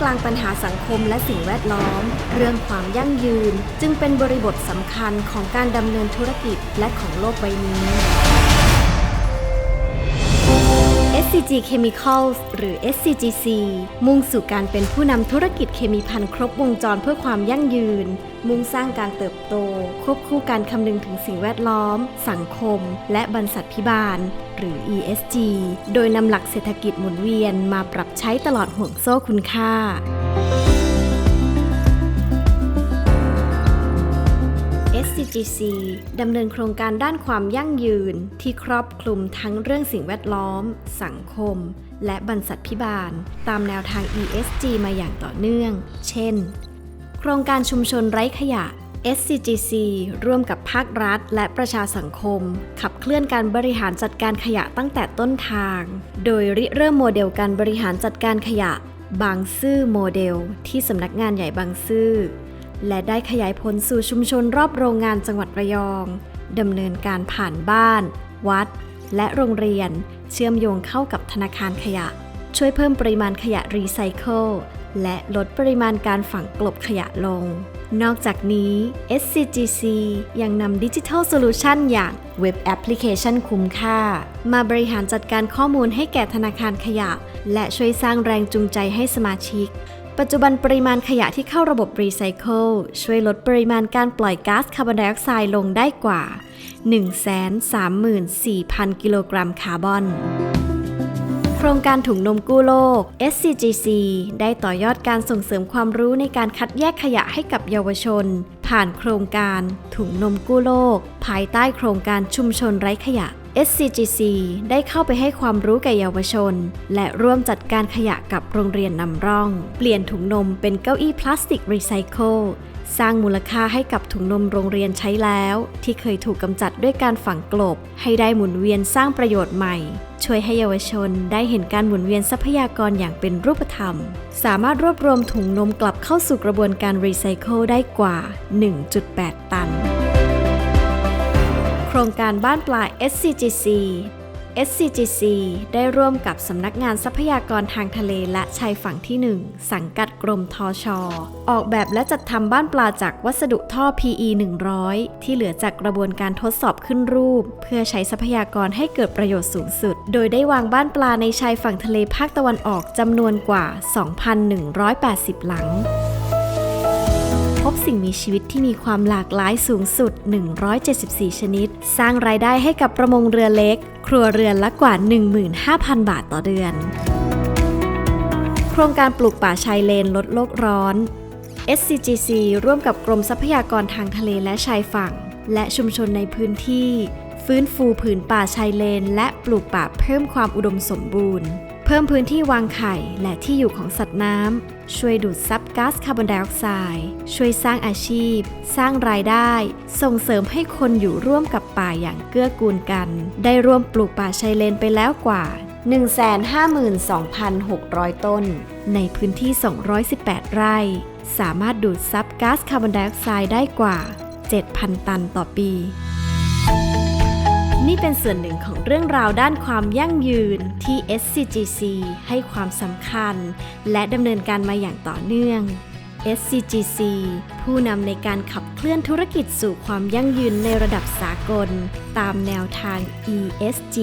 กลางปัญหาสังคมและสิ่งแวดล้อม เรื่องความยั่งยืน จึงเป็นบริบทสำคัญของการดำเนินธุรกิจและของโลกใบนี้ SCG Chemicals หรือ SCGC มุ่งสู่การเป็นผู้นำธุรกิจเคมีภัณฑ์ครบวงจรเพื่อความยั่งยืน มุ่งสร้างการเติบโต ควบคู่การคำนึงถึงสิ่งแวดล้อม สังคม และบรรษัทพิบาล หรือ ESG โดยนำหลักเศรษฐกิจหมุนเวียนมาปรับใช้ตลอดห่วงโซ่คุณค่า SCGC ดำเนินโครงการด้านความยั่งยืนที่ครอบคลุมทั้งเรื่องสิ่งแวดล้อม สังคม และบรรษัทพิบาล ตามแนวทาง ESG มาอย่างต่อเนื่อง เช่น โครงการชุมชนไร้ขยะ SCGC ร่วมกับภาครัฐ และประชาสังคม ขับเคลื่อนการบริหารจัดการขยะตั้งแต่ต้นทาง โดยริเริ่มโมเดลการบริหารจัดการขยะ บางซื่อโมเดล ที่สำนักงานใหญ่บางซื่อ และได้ขยายผลสู่ชุมชนรอบโรงงานจังหวัดระยองดำเนินการผ่านบ้าน วัด และโรงเรียน เชื่อมโยงเข้ากับธนาคารขยะ ช่วยเพิ่มปริมาณขยะรีไซเคิลและลดปริมาณการฝังกลบขยะลง นอกจากนี้ SCGC ยังนำดิจิทัลโซลูชันอย่างเว็บแอปพลิเคชันคุ้มค่า มาบริหารจัดการข้อมูลให้แก่ธนาคารขยะ และช่วยสร้างแรงจูงใจให้สมาชิก ปัจจุบันปริมาณขยะที่เข้าระบบรีไซเคิลช่วยลดปริมาณการปล่อยก๊าซคาร์บอนไดออกไซด์ลงได้กว่า 134,000 กิโลกรัมคาร์บอนโครงการถุงนมกู้โลก SCGC ได้ต่อยอดการส่งเสริมความรู้ในการคัดแยกขยะให้กับเยาวชน ผ่านโครงการถุงนมกู้โลก ภายใต้โครงการชุมชนไร้ขยะ SCGC ได้เข้าไปให้ความรู้แก่เยาวชน และร่วมจัดการขยะกับโรงเรียนนำร่อง เปลี่ยนถุงนมเป็นเก้าอี้พลาสติกรีไซเคิลสร้างมูลค่าให้กับถุงนมโรงเรียนใช้แล้ว ที่เคยถูกกำจัดด้วยการฝังกลบ ให้ได้หมุนเวียนสร้างประโยชน์ใหม่ ช่วยให้เยาวชนได้เห็นการหมุนเวียนทรัพยากรอย่างเป็นรูปธรรม สามารถรวบรวมถุงนมกลับเข้าสู่กระบวนการรีไซเคิลได้กว่า 1.8 ครงการบ้านปลา SCGC SCGC ได้ร่วมกับสำนักงานทรัพยากรทางทะเลและชายฝั่งที่ 1 สังกัดกรมทอชอออกแบบและจัดทำบ้านปลาจากวัสดุท่อ PE 100 ที่เหลือจากกระบวนการทดสอบขึ้นรูป เพื่อใช้ทรัพยากรให้เกิดประโยชน์สูงสุด โดยได้วางบ้านปลาในชายฝั่งทะเลภาคตะวันออกจำนวนกว่า 2,180 หลัง พบสิ่งมีชีวิตที่มีความหลากหลายสูงสุด 174 ชนิด สร้างรายได้ให้กับประมงเรือเล็ก ครัวเรือนละกว่า 15,000 บาทต่อเดือน โครงการปลูกป่าชายเลนลดโลกร้อน SCGC ร่วมกับกรมทรัพยากรทางทะเลและชายฝั่ง และชุมชนในพื้นที่ ฟื้นฟูผืนป่าชายเลน และปลูกป่าเพิ่มความอุดมสมบูรณ์ เพิ่มพื้นที่วางไข่และที่อยู่ของสัตว์น้ำ ช่วยดูดซับก๊าซคาร์บอนไดออกไซด์ ช่วยสร้างอาชีพ สร้างรายได้ ส่งเสริมให้คนอยู่ร่วมกับป่าอย่างเกื้อกูลกัน ได้ร่วมปลูกป่าชายเลนไปแล้วกว่า 152,600 ต้น ในพื้นที่ 218 ไร่ สามารถดูดซับก๊าซคาร์บอนไดออกไซด์ได้กว่า 7,000 ตันต่อปี นี่เป็นส่วนหนึ่งของเรื่องราวด้านความยั่งยืนที่ SCGC ให้ความสำคัญ และดำเนินการมาอย่างต่อเนื่อง SCGC ผู้นำในการขับเคลื่อนธุรกิจสู่ความยั่งยืนในระดับสากล ตามแนวทาง ESG